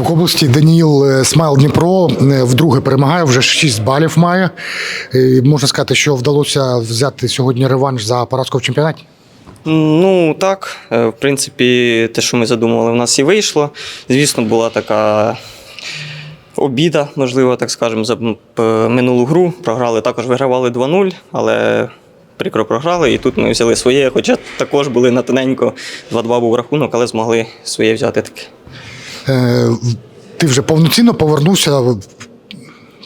області Даніїл е, Смайл Дніпро е, вдруге перемагає, вже 6 балів має. Е, Можна сказати, що вдалося взяти сьогодні реванш за поразку в чемпіонаті. Ну так, е, в принципі, те, що ми задумували, в нас і вийшло. Звісно, була така обіда, можливо, так скажемо, за минулу гру. Програли також вигравали 2-0, але прикро програли. І тут ми взяли своє, хоча також були на тоненько 2-2 був рахунок, але змогли своє взяти таке. Е, Ти вже повноцінно повернувся,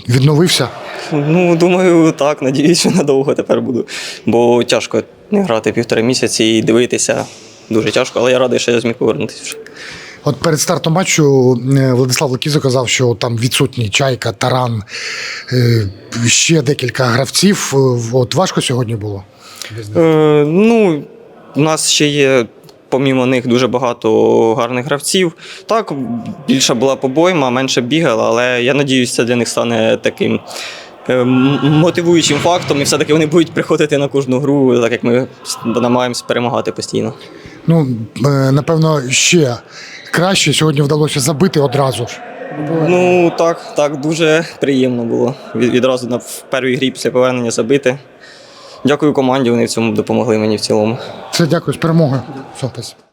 відновився. Ну, думаю, так. Надіюсь, що надовго тепер буду. Бо тяжко не грати півтори місяці і дивитися. Дуже тяжко, але я радий, що я зміг повернутися вже. От перед стартом матчу е, Владислав Лакізо казав, що там відсутні чайка, таран, е, ще декілька гравців. От важко сьогодні було. Е, ну, у нас ще є, помімо них, дуже багато гарних гравців. Так, більша була побойма, менше бігала, але я надіюсь, це для них стане таким. е, Мотивуючим фактом, і все-таки вони будуть приходити на кожну гру, так як ми намагаємося перемагати постійно. Ну, е, напевно, ще краще сьогодні вдалося забити одразу ж. Ну так, так, дуже приємно було. Відразу на в першій грі після повернення забити. Дякую команді, вони в цьому допомогли мені в цілому. Все, дякую, з перемогою. Все, спасибо.